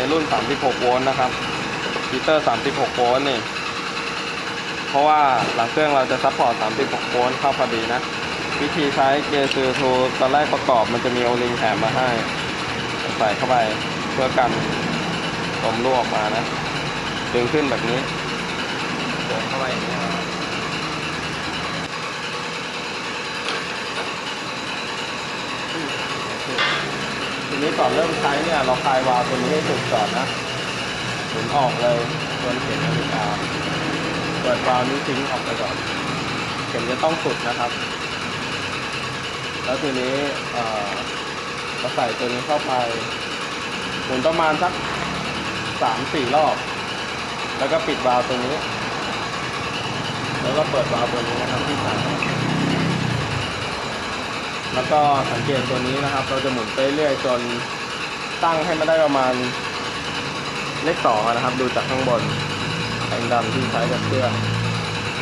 กรุ่น 36 โวลต์นะครับฮีเตอร์ 36 โวลต์นี่ เพราะว่าหลังเครื่องเราจะซัพพอร์ต 36 โวลต์เข้าพอดีนะ วิธีใช้เกียร์ซูทูตอนแรกประกอบมันจะมีโอลิงแถมมาให้ ใส่เข้าไปเพื่อกันลมรั่วออกมานะ ดึงขึ้นแบบนี้เดินเข้าไปอย่างนี้ นี้ก่อนเริ่มใช้เนี่ย เราคลายวาล์วตัวนี้ให้สุดก่อนนะหมุนออกเลยจนเข็มนาฬิกาเปิดวาล์วนี้ทิ้งออกไปก่อนเข็มจะต้องสุดนะครับ แล้วทีนี้เอ่อเราใส่ตัวนี้เข้าไปหมุนประมาณสักสามสี่รอบ แล้วก็ปิดวาล์วตัวนี้ แล้วก็เปิดวาล์วตัวนี้นะครับที่ใส่ แล้วก็สังเกตตัวนี้นะครับ เราจะหมุนไปเรื่อยจนตั้งให้มันได้ประมาณเลขสองอนะครับ ดูจากข้างบนแรงดันที่ใช้กับเครื่อง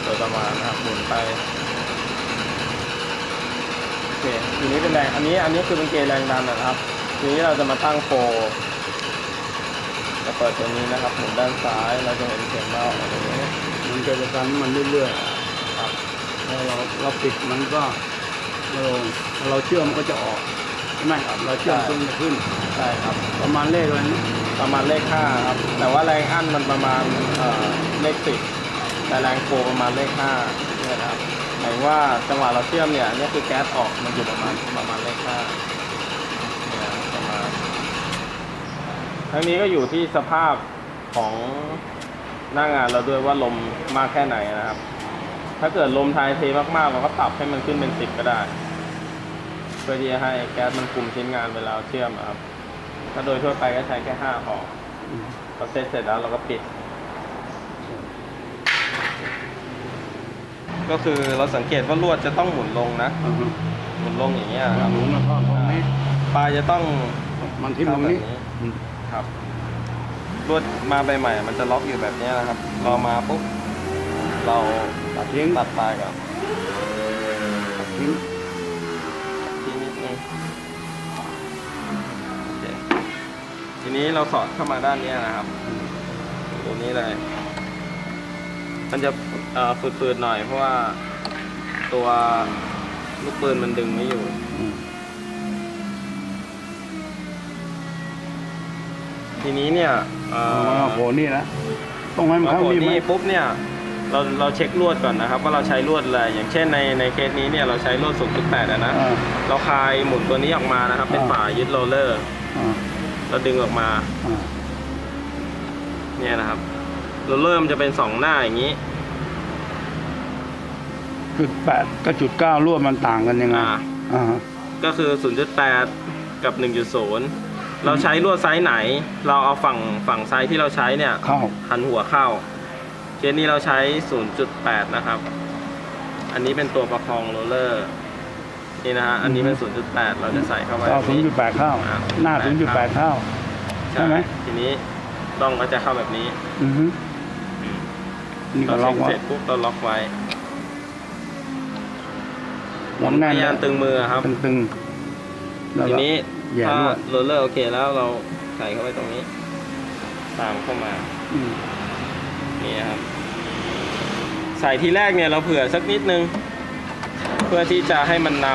โดยประมาณนะครับหมุนไปโอเคทีนี้เป็นแรงอันนี้อันนี้คือเป็นเกณฑ์แรงดันนะครับ ทีนี้เราจะมาตั้งโฟร์จะเปิดตัวนี้นะครับหมุนด้านซ้ายเราจะเห็นเข็มเราออกตรงนี้มันจะดันมันเรื่อยครับๆพอเราเราปิดมันก็ ลงพอเราเชื่อมมันก็จะออกใช่ไหมเราเชื่อมขึ้นจะขึ้น ใช่ครับ ประมาณเลขอะไรนะประมาณเลขห้าครับ แต่ว่าแรงอั้นมันประมาณเอ่อเลขสิบแต่แรงโฟร์ประมาณเลขห้าเนี่ยนะครับหมายถึงว่าจังหวะเราเชื่อมเนี่ยเนี่ยคือแก๊สออกมันอยู่ประมาณประมาณเลขห้าเนี่ยประมาณทั้งนี้ก็อยู่ที่สภาพของหน้างานเราด้วยว่าลมมากแค่ไหนนะครับ ถ้าเกิดลมทายเทมากๆ เราก็ปรับให้มันขึ้นเป็นสิบก็ได้ เพื่อที่จะให้แก๊สมันคุมชิ้นงานเวลาเชื่อมอะครับ ถ้าโดยทั่วไปก็ใช้แค่ห้าห่ออืมพอเสร็จเสร็จแล้วเราก็ปิด ก็คือเราสังเกตว่าลวดจะต้องหมุนลงนะอ่าฮะหมุนลงอย่างเงี้ยคครัรับบหมุนแล้วก็ตรงนี้ปลายจะต้องมันทิ่มตรงนี้เข้าแบบนี้อืมครับลวดมาใหม่ๆมันจะล็อกอยู่แบบเนี้ยนะครับ รอมาปุ๊บ เราตัดทิ้งตัดปลายก่อนตัดทิ้งทีนิดนึงโอเคทีนี้เราสอดเข้ามาด้านเนี้ยนะครับตัวนี้เลย มันจะเอ่อฝืดๆหน่อยเพราะว่าตัวลูกปืนมันดึงไม่อยู่อืมทีนี้เนี่ยเอ่อ๋ออโหนี่นะต้องให้มันพอเข้ากดนี่ไหมนี่ปุ๊บเนี่ย เราเราเช็คลวดก่อนนะครับ ว่าเราใช้ลวดอะไรอย่างเช่นในในเคสนี้เนี่ยเราใช้ลวด0.8อะนะ อ่าเราคลายหมุนตัวนี้ออกมานะครับ เป็นอ่า ฝายึดโรลเลอร์ อ่าเราดึงออกมาอ่าเนี่ยนะครับโรลเลอร์มันจะเป็นสองหน้าอย่างนี้จุดแปดกับจุดเก้ารั่วมันต่างกันยังไงอ่า อ่าฮะก็คือ 0.8 กับ 1.0 เราใช้ลวดไซส์ไหน เราเอาฝั่งฝั่งไซส์ที่เราใช้เนี่ย เข้าหันหัวเข้า เคสนี้เราใช้ 0.8 นะครับ อันนี้เป็นตัวประคองโรลเลอร์ นี่นะฮะ อันนี้เป็น 0.8 เราจะใส่เข้าไปเข้าศูนย์จุดแปดเข้าอ่าหน้าศูนย์จุดแปดเข้า ใช่ไหม ทีนี้ต้องก็จะเข้าแบบนี้อือฮึนี่ก็เราล็อกเช็คไว้เสร็จปุ๊บเราล็อกไว้ล็อกแน่นพยายามตึงมือครับ ตึงๆแล้วทีก็ นี้แย่ถ้าลวดโรลเลอร์โอเคแล้วเราใส่เข้าไปตรงนี้ ตามเข้ามา อืม นี่ครับ ใส่ทีแรกเนี่ยเราเผื่อสักนิดนึง เพื่อที่จะให้มันน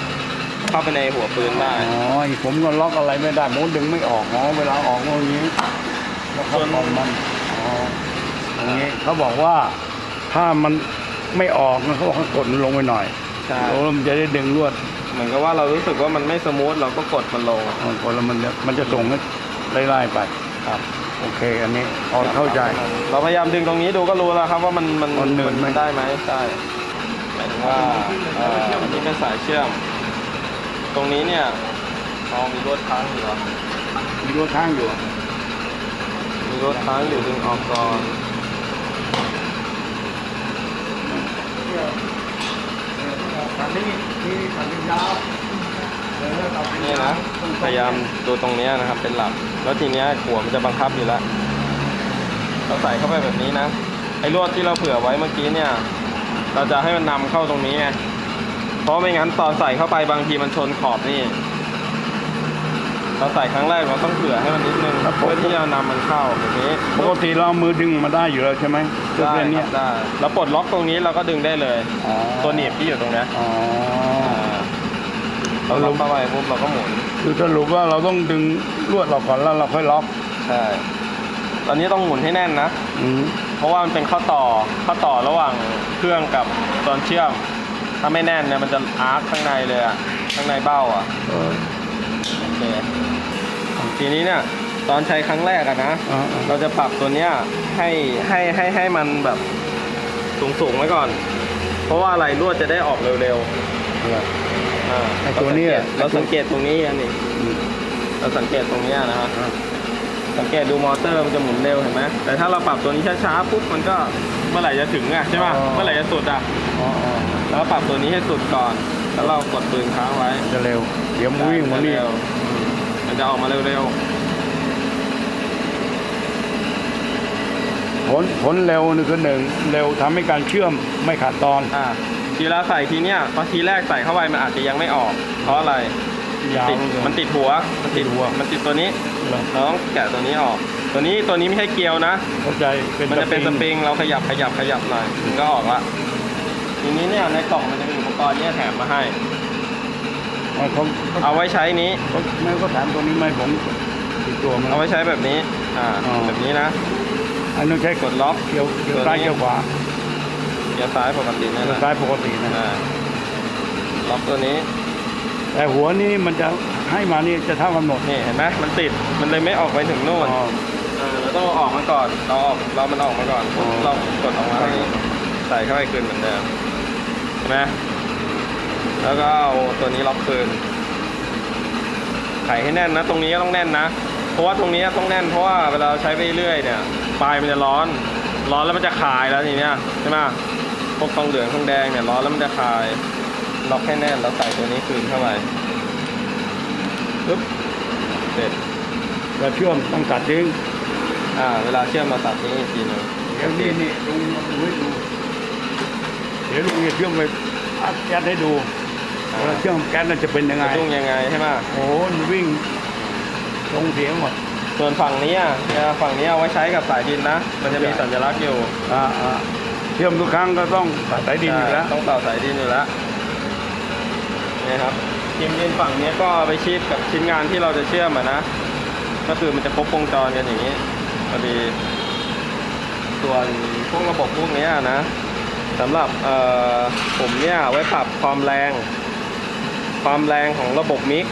ำเข้าไปในหัวปืนได้ อ๋อไอ้ผมก็ล็อกอะไรไม่ได้ผมดึงไม่ออกอ๋อเวลาออกอย่างนี้แล้วเขาส่วนบอกมันอ๋ออย่างนี้เขาบอกว่าถ้ามันไม่ออกนะเขาบอกให้กดมันลงไปหน่อยใช่ แล้วมันจะได้ดึงลวดเหมือนกับว่าเรารู้สึกว่ามันไม่สมูทเราก็กดมันลงอ๋อกดแล้วมันจะมันจะส่งให้ไล่ๆไปครับ โอเค อันนี้พอเข้าใจ เราพยายามดึงตรงนี้ดูก็รู้แล้วครับว่ามันมันมันหนืดไหม ได้ไหมใช่หมายถึงว่าเอ่ออันนี้เป็นสายเชื่อม ตรงนี้เนี่ยเรามีรวดค้างอยู่เหรอมีลวดข้างอยู่มีรถค้างอยู่ดึงออกก่อนคันนี้นี่คันนี้ยาว นี่นะพยายามดูตรงเนี้ยนะครับเป็นหลัก แล้วทีเนี้ยหัวมันจะบังคับอยู่แล้วเราใส่เข้าไปแบบนี้นะไอ้ลวดที่เราเผื่อไว้เมื่อกี้เนี่ย เราจะให้มันนำเข้าตรงนี้ไงเพราะไม่งั้นตอนใส่เข้าไปบางทีมันชนขอบนี่เราใส่ครั้งแรกเราต้องเผื่อให้มันนิดนึงครับผมเพื่อที่จะนำมันเข้าแบบนี้ปกติเราเอามือดึงมาได้อยู่แล้วใช่ไหมเครื่องได้เส้นคเนี้รัยบได้แล้วปลดล็อกตรงนี้เราก็ดึงได้เลยอ๋อตัวหนีบที่อยู่ตรงเนี้ยอ๋อ เราล็อกเข้าไปปุ๊บเราก็หมุน คือสรุปว่าเราต้องดึงลวดเราก่อนแล้วเราค่อยล็อกใช่ ตอนนี้ต้องหมุนให้แน่นนะ อืมเพราะว่ามันเป็นข้อต่อข้อต่อระหว่างเครื่องกับตอนเชื่อม ถ้าไม่แน่นเนี่ยมันจะอาร์คข้างในเลยอะข้างในเบ้าอะเออโอเคทีนี้เนี่ยตอนใช้ครั้งแรกอะนะ อ่าอ่าเราจะปรับตัวเนี้ยให้ให้ให้ให้มันแบบสูงสูงๆไว้ก่อน เพราะว่าอะไรลวดจะได้ออกเร็วเออๆ อ่าไอ้ตัวเนี้ยเราสังเกตตรงนี้อันนี้อืมเราสังเกตตรงเนี้ยนะครับอ่าสังเกตดูมอเตอร์มันจะหมุนเร็วเห็นไหมแต่ถ้าเราปรับตัวนี้ช้าๆปุ๊บมันก็เมื่อไหร่จะถึงอะใช่ป่ะเมื่อไหร่จะสุดอะอ๋ออ๋อแล้วปรับตัวนี้ให้สุดก่อน แล้วเรากดปืนค้างไว้จะเร็ว เดี๋ยวมันวิ่งมันนี่เร็วมันจะออกมาเร็วผลผลเร็วนี่คือหนึ่งเร็วทำให้การเชื่อมไม่ขาดตอนๆอ่า ทีละใส่ทีเนี้ยพอทีแรกใส่เข้าไปมันอาจจะยังไม่ออก เพราะอะไรยาวติดเหลือเกิมันติดหัวมันติดหัว มันติดตัวนี้เหรอเราต้องแกะตัวนี้ออก ตัวนี้ตัวนี้ไม่ใช่เกลียวนะ เข้าใจเป็นมันจะเป็นสปริงเราขยับขยับขยับหน่อยมันก็ออกละทีนี้เนี่ยในกล่องมันจะมีอุปกรณ์เนี่ยแถมมาให้ เอาเขาเอาไว้ใช้นี้ เขาแม่ก็ถามตัวนี้ไหมผมติดตัวมันเอาไว้ใช้แบบนี้ อ่าอ๋อแบบนี้นะ อันนั้นใช้กดล็อกเกี่ยวเกี่ยวซ้ายตัวนี้เกี่ยวขวา เกียร์ซ้ายปกตินี่เกี่แหยวละซ้ายปกตินะอ่าล็อกตัวนี้ แต่หัวนี้มันจะให้มานี่จะเท่ากันหมดนี่เห็นไหมมันติดมันเลยไม่ออกไปถึงนู่นอ๋อ เออเราต้องเอาออกมาก่อนเราออกเรามันออกมาก่อนอ๋อ เรากดออกมาให้ใส่เข้าไปคืนเหมือนเดิมใช่ไหมแล้วก็เอาตัวนี้ล็อกคืนไขให้แน่นนะ ตรงนี้ก็ต้องแน่นนะ เพราะว่าตรงนี้ต้องแน่นเพราะว่าเวลาเราใช้ไปเรื่อยเนี่ยปลายมันจะร้อน ร้อนแล้วมันจะคายแล้วทีเนี้ยใช่ไหมพ วกทองเหลืองทองแดงเนี่ยร้อนแล้วมันจะคายล็อกให้แน่นแล้วใส่ตัวนี้คืนเข้าไปปึ๊บเสร็จจะเชื่อมต้องตัดทิ้งอ่า เวลาเชื่อมเราตัดนี้อีกทีหนึงเดี๋ยวนี่นี่ลุงดูให้ดูเดี๋ยวลุงจะเชื่อมไปอัดแก๊สให้ดูเวลาเชื่อมแก๊สน่าจะเป็นยังไงจะดุ้งยังไงใช่ไหมโอ้โหมันวิ่งตรงเสียงหมด ส่วนฝั่งนี้อะเนี่ยฝั่งนี้เอาไว้ใช้กับสายดินนะ มันจะมีสัญลักษณ์อยู่ อ่าอ่า เชื่อมทุกครั้งก็ต้องตัดสายดินอยู่แล้วใช่ต้องต่อสายดินอยู่แล้วนี่ครับทีมดินฝั่งนี้ก็เอาไปชีดกับชิ้นงานที่เราจะเชื่อมอะนะ ก็คือมันจะครบวงจรกันอย่างนี้พอดีส่วนพวกระบบพวกเนี้ยนะสำหรับเอ่อผมเนี่ยไว้ปรับความแรง ความแรงของระบบมิก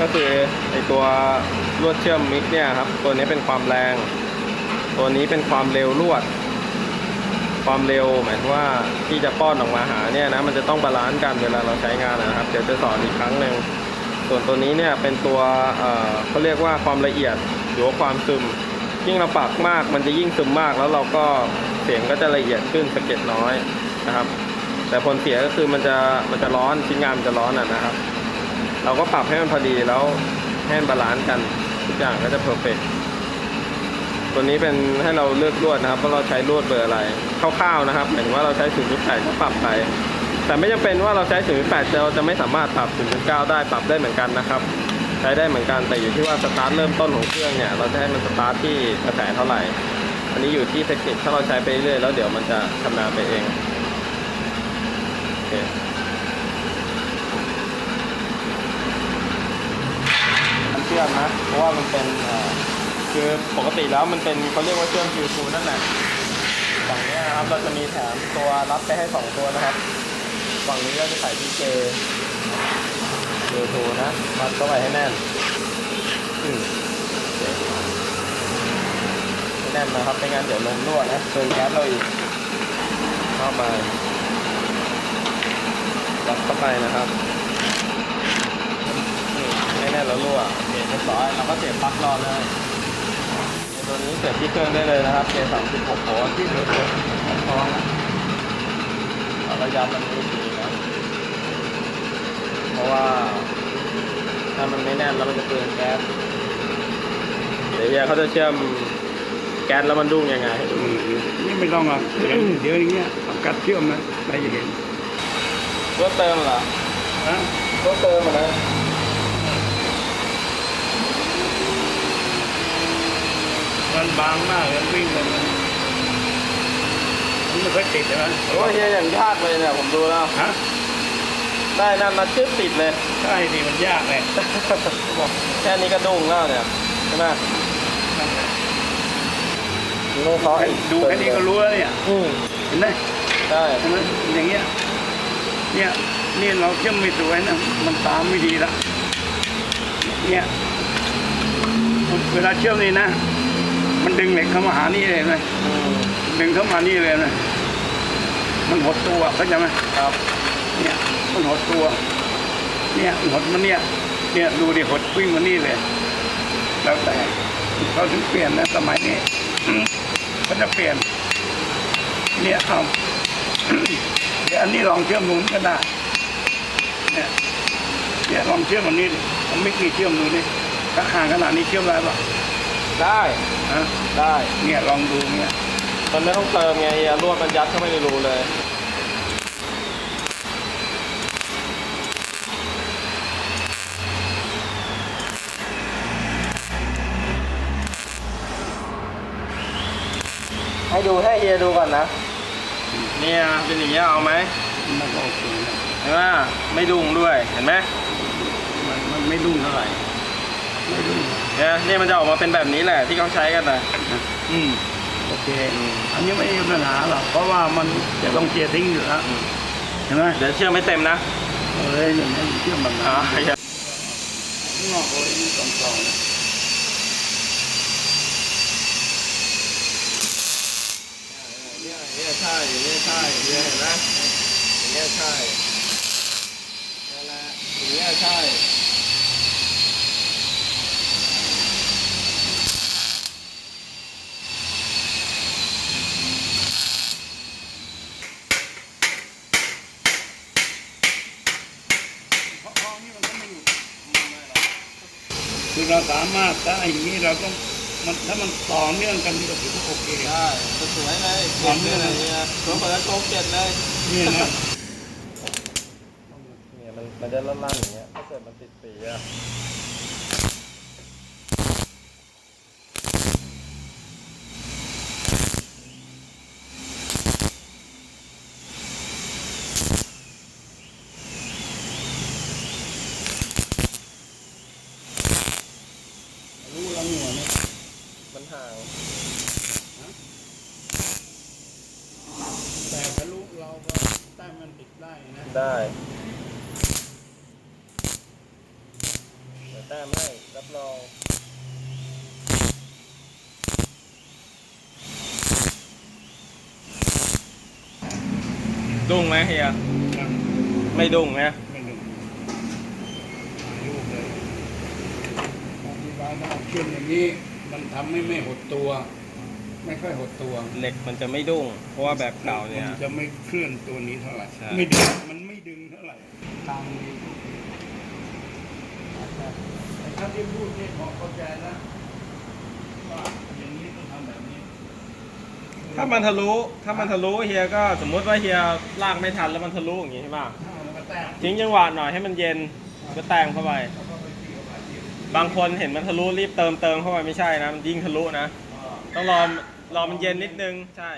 ก็คือไอตัวลวดเชื่อมมิกเนี่ยครับ ตัวนี้เป็นความแรง ตัวนี้เป็นความเร็วลวด ความเร็ว หมายถึงว่าที่จะป้อนออกมาหาเนี่ยนะมันจะต้องบาลานซ์กันเวลาเราใช้งานนะครับ เดี๋ยวจะสอนอีกครั้งหนึ่งส่วนตัวนี้เนี่ยเป็นตัวเขาเรียกว่าความละเอียดหรือว่าความซึม ยิ่งเราปรับมากมันจะยิ่งซึมมาก แล้วเราก็เสียงก็จะละเอียดขึ้นสะเก็ดน้อยนะครับ แต่ผลเสียก็คือมันจะมันจะร้อนชิ้นงานมันจะร้อนอะนะครับ เราก็ปรับให้มันพอดีแล้วให้มันบาลานซ์กันทุกอย่างก็จะเพอร์เฟกตั ตัวนี้เป็นให้เราเลือกลวดนะครับว่าเราใช้ลวดเบอร์อะไรคร่าวๆนะครับหมายถึงว่าเราใช้ 0.8 ก็ปรับไป แต่ไม่จำเป็นว่าเราใช้ 0.8 เราจะไม่สามารถปรับ 0.9 ได้ปรับได้เหมือนกันนะครับ ใช้ได้เหมือนกันแต่อยู่ที่ว่าสตาร์ทเริ่มต้นของเครื่องเนี่ยเราจะให้มันสตาร์ทที่กระแสเท่าไหร่ อันนี้อยู่ที่เทคนิคถ้าเราใช้ไปเรื่อยแล้วเดี๋ยวมันจะชำนาญไปเองโอเคมันเชื่อมนะเพราะว่ามันเป็น คือปกติแล้วมันเป็นเขาเรียกว่าเชื่อมฟิวทูนั่นแหละฝั่งนี้นะครับเราจะมีแถมตัวรับไปให้สองตัวนะครับ ฝั่งนี้ก็จะใส่ที่เจดูทูนะมัดเข้าไปให้แน่นอืมแน่นนะครับไม่งั้นเดี๋ยวลมรั่วนะเติมแก๊สเราอีกเข้ามาจับเข้าไปนะครับอืมให้แน่นแล้วรั่วโอเคเรียบร้อยเราก็เสียบปลั๊กรอเลย เสียบที่เครื่องได้เลยนะครับเจสามสิบหกโวลต์ที่เหลือพอนะเราก็ยัดมันนี้ดีนะ เพราะว่า ถ้ามันไม่แน่นแล้วมันจะเปลืองแก๊ส เดี๋ยวเฮียเขาจะเชื่อมแก๊สแล้วมันดุ้งยังไงอืมนี่ไม่ต้องอะเดี๋ยวเดี๋ยวอย่างเงี้ยเอากัดเชื่อมนะใครจะเห็นรถเติมเหรอนะรถเติมเหรอ บางมากเลยวิ่งเลยมันมันไม่ค่อยติดใช่ไหมโอ้ยเฮียอย่างยากเลยเนี่ยผมดูแล้ว ฮะได้นั่นนัดชึบติดเลย ใช่ดิมันยากเลยบอกแค่นี้ก็ดุ้งแล้วเนี่ยใช่ไหมดูเขาไอ้ดูแค่นี้ก็รู้แล้วเนี่ยอืมเห็นไหมได้เห็นไหมอย่างเงี้ย เนี่ยนี่เราเชื่อมไม่สวยนะมันตามไม่ดีละเนี่ยเวลาเชื่อมนี่นะ มันดึงเหล็กเข้ามาหานี่เลยไหมอืมดึงเข้ามานี่เลยนะมันหดตัวเข้าใจไหมครับ เนี่ยมันหดตัว เนี่ยหดมันเนี่ยเนี่ยดูดิหดวิ่งมานี่เลย แล้วแต่เขาถึงเปลี่ยนนะสมัยนี้เขาจะเปลี่ยน เนี่ยเอาเดี๋ยวอันนี้ลองเชื่อมนู้นก็ได้ เนี่ยเนี่ยลองเชื่อมอันนี้ดิผมไม่กี่เชื่อมดูนี่ถ้าห่างขนาดนี้เชื่อมได้ปะ ได้ฮะได้เนี่ยลองดูเนี่ยมันไม่ต้องเติมไงเฮียลวดมันยัดเข้าไปในรูเลย ให้ดูให้เฮียดูก่อนนะ เนี่ยเป็นอย่างเงี้ยเอาไหมมันก็โอเคนะเห็นไหมไม่ดุงด้วยเห็นไหมมันมันไม่ดุ้งเท่าไหร่ไม่ดุ้ง เนี่ยนี่มันจะออกมาเป็นแบบนี้แหละที่เขาใช้กันนะนะอืมโอเคอืมอันนี้ไม่มีปัญหาหรอกเพราะว่ามันจะต้องเจียร์ทิ้งอยู่แล้วเห็นไหมเดี๋ยวเชื่อมไม่เต็มนะเอ้ยอย่างนี้เชื่อมแบบอ่านั้นเฮียงอกเลยนี่สองสองนะเนี่ยอย่างเงี้ยใช่อย่างเงี้ยใช่อย่างเงี้ยเห็นไหมอย่างเงี้ยใช่นั่นแหละอย่างเงี้ยใช่ เพราะเพราะนี่มันก็ไม่หยุด คือเราสามารถถ้าอย่างนี้เราต้องมันถ้ามันต่อเนื่องกันนี่ก็ถือว่าโอเคใช่สวยๆเลยเก็บเลยนะเนี่ยตัวเปิดโชว์เก็บเลยนี่นะเนี่ยมันมันจะลั่นๆอย่างเงี้ยถ้าเกิดมันติดสีอะ รู้แล้วหน่วยเนี่ย มัน ห่างแต่ทะลุเราก็แต้มมันติดได้นะได้เดี๋ยวแต้มให้รับรองดุ้งไหมเฮียนะไม่ดุ้งนะไม่หนึ่งถ่ายรูปเลยอธิบายว่าเชื่อมอย่างนี้ มันทำให้ไม่หดตัว ไม่ค่อยหดตัวเหล็กมันจะไม่ดุ้งเพราะว่าแบบเก่าเนี่ย มันจะไม่เคลื่อนตัวนี้เท่าไหร่ใช่ ไม่ดึงมันไม่ดึงเท่าไหร่ตามนี้แต่ถ้าที่พูดนี่พอเข้าใจนะว่าอย่างนี้ต้องทำแบบนี้ถ้ามันทะลุถ้ามันทะลุเฮียก็สมมุติว่าเฮียลากไม่ทันแล้วมันทะลุอย่างงี้ใช่ป่ะถ้ามันก็แต้มทิ้งจังหวะหน่อยให้มันเย็นก็แตงเข้าไปแล้ บางคนเห็นมันทะลุรีบเติมเติมเข้าไปไม่ใช่นะ มันยิ่งทะลุนะ ต้องรอรอมันเย็นนิดนึงใช่